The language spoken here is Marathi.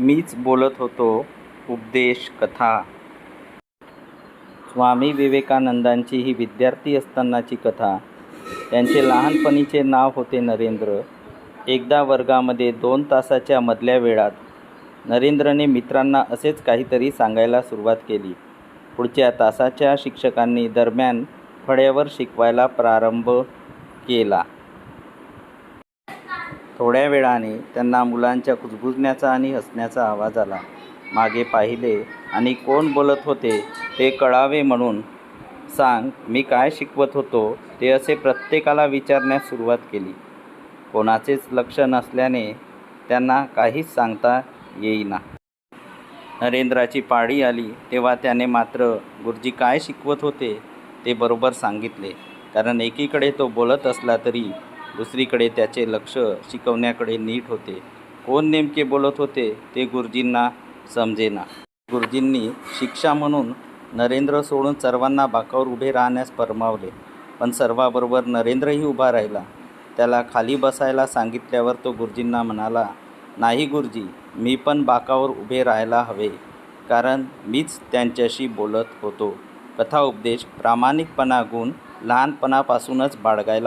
मीच बोलत होतो उपदेश कथा. स्वामी विवेकानंदांची ही विद्यार्थी असतानाची कथा. त्यांचे लहानपणीचे नाव होते नरेंद्र. एकदा वर्गामध्ये दोन तासाच्या मधल्या वेळात नरेंद्रने मित्रांना असेच काहीतरी सांगायला सुरुवात केली. पुढच्या तासाच्या शिक्षकांनी दरम्यान फळ्यावर शिकवायला प्रारंभ केला. थोड्या वेळाने त्यांना मुलांच्या कुजबुजण्याचा आणि हसण्याचा आवाज आला. मागे पाहिले आणि कोण बोलत होते ते कळावे म्हणून सांग मी काय शिकवत होतो ते असे प्रत्येकाला विचारण्यास सुरुवात केली. कोणाचेच लक्ष नसल्याने त्यांना काहीच सांगता येईना. नरेंद्राची पाळी आली तेव्हा त्याने मात्र गुरुजी काय शिकवत होते? ते बरोबर सांगितले. कारण एकीकडे तो बोलत असला तरी दुसरीकडे त्याचे लक्ष शिकवण्याकडे नीट होते. कोण नेमके बोलत होते ते गुरुजींना समजेना. गुरुजींनी शिक्षा म्हणून नरेंद्र सोडून सर्वांना बाकावर उभे राहण्यास फरमावले पण सर्वाबरोबर नरेंद्रही उभा राहिला. त्याला खाली बसायला सांगितल्यावर तो गुरुजींना म्हणाला नाही गुरुजी मी पण बाकावर उभे राहायला हवे. कारण मीच त्यांच्याशी बोलत होतो. कथा उपदेश प्रामाणिकपणा गुण लहानपणापासूनच बाळगायला